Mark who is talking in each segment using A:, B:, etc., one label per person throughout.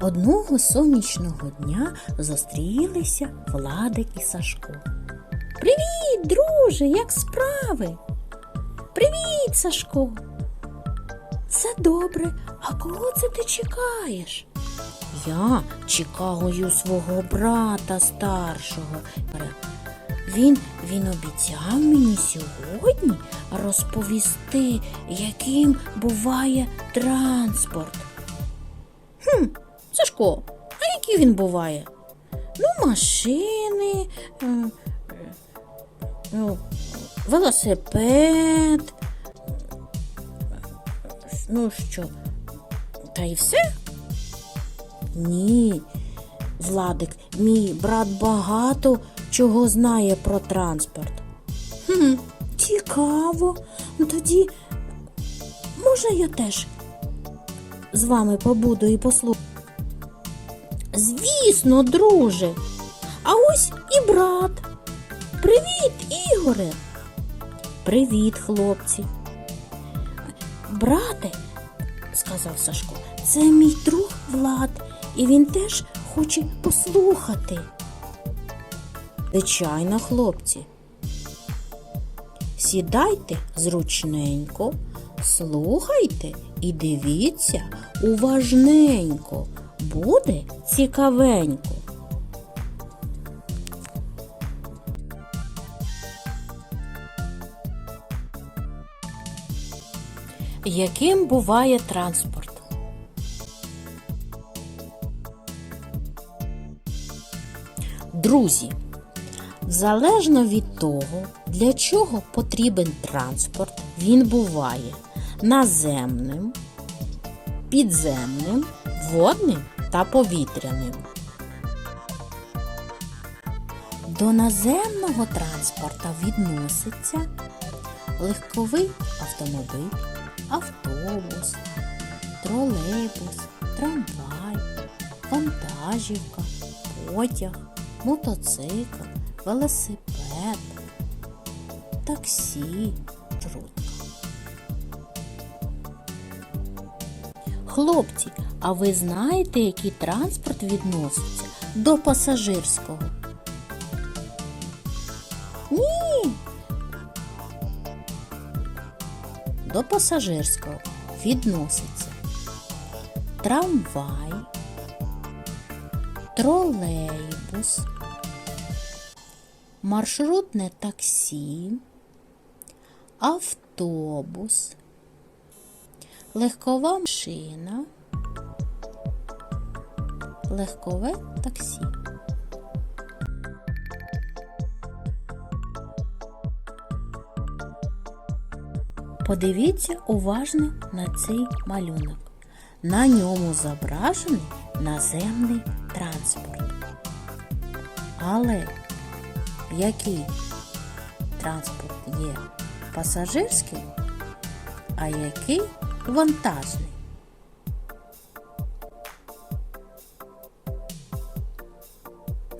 A: Одного сонячного дня зустрілися Владик і Сашко. Привіт, друже, як справи? Привіт, Сашко. Все добре, а кого це ти чекаєш? Я чекаю свого брата старшого. Він, він обіцяв мені сьогодні розповісти, яким буває транспорт. Хм, Сашко, а який він буває? Ну, машини, е, е, ну, велосипед. Ну що, та й все? Ні, Владик, мій брат багато чого знає про транспорт. Хм, цікаво. Ну тоді можна я теж з вами побуду і послухаю? Звісно, друже. А ось і брат. Привіт, Ігоре. Привіт, хлопці. Брате, сказав Сашко, це мій друг Влад, і він теж хоче послухати. Звичайно, хлопці. Сідайте зручненько, слухайте і дивіться уважненько. Буде цікавенько. Яким буває транспорт? Друзі, залежно від того, для чого потрібен транспорт, він буває наземним, підземним, водним та повітряним. До наземного транспорта відноситься легковий автомобіль, автобус, тролейбус, трамвай, вантажівка, потяг, мотоцикл, велосипед, таксі, рутка. Хлопці, а ви знаєте, який транспорт відноситься до пасажирського? Ні. До пасажирського відноситься трамвай, тролейбус, маршрутне таксі, автобус, легкова машина, легкове таксі. Подивіться уважно на цей малюнок. На ньому зображений наземний транспорт. Але який транспорт є пасажирським, а який вантажний?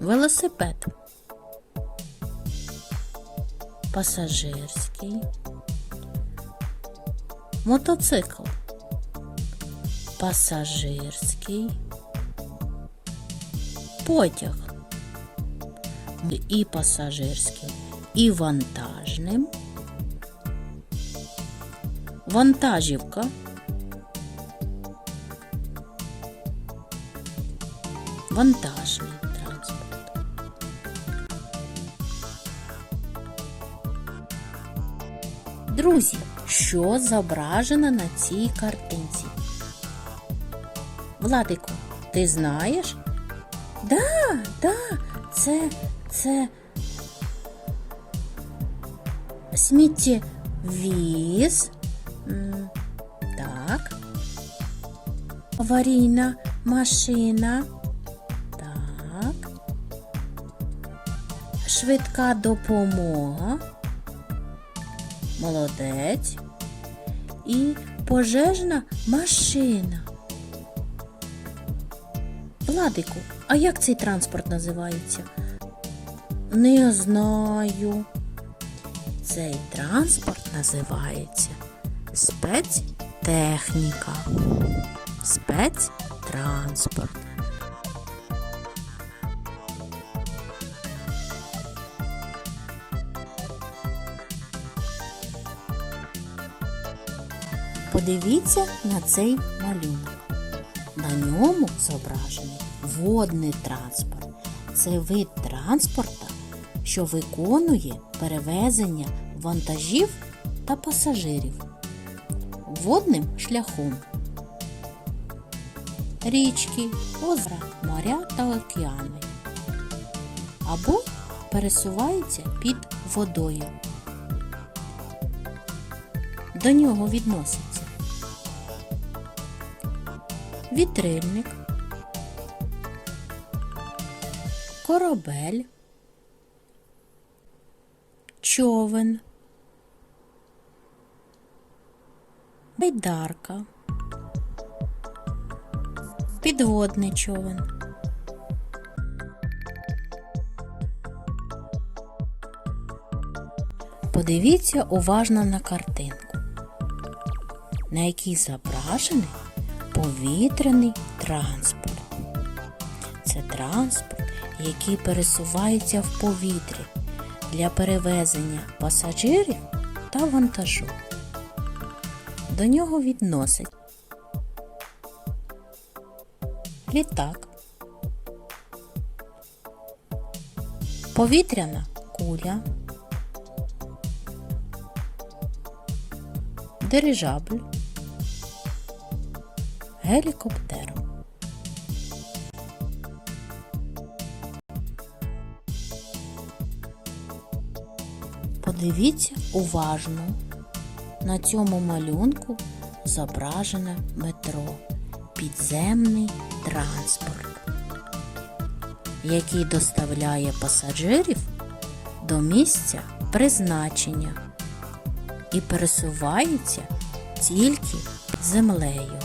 A: Велосипед. Пасажирський. Мотоцикл. Пасажирський. Потяг. І пасажирським, і вантажним. Вантажівка. Вантажний транспорт. Друзі, що зображено на цій картинці? Владику, ти знаєш? Да, да, це, це сміттєвіз. Аварійна машина. Так. Швидка допомога. Молодець. І пожежна машина. Владику, а як цей транспорт називається? Не знаю. Цей транспорт називається спецтехніка спецтранспорт. Подивіться на цей малюнок. На ньому зображений водний транспорт. Це вид транспорта, що виконує перевезення вантажів та пасажирів водним шляхом. Річки, озера, моря та океани. Або пересувається під водою. До нього відноситься вітрильник, корабель, човен, байдарка, підводний човен. Подивіться уважно на картинку, на якій зображений повітряний транспорт. Це транспорт, який пересувається в повітрі для перевезення пасажирів та вантажу. До нього відносять літак, повітряна куля, дирижабль, гелікоптер. Подивіться уважно. На цьому малюнку зображене метро підземний транспорт, який доставляє пасажирів до місця призначення і пересувається тільки землею.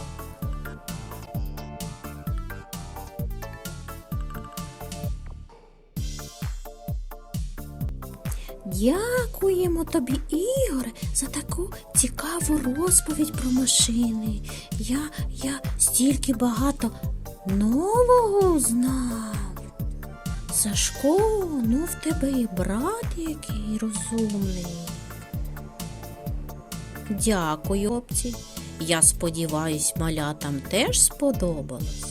A: Дякуємо тобі, Ігоре, за таку цікаву розповідь про машини. Я, я стільки багато нового знав. Сашко, ну в тебе і брат який розумний. Дякую, хлопці. Я сподіваюсь, малятам теж сподобалось.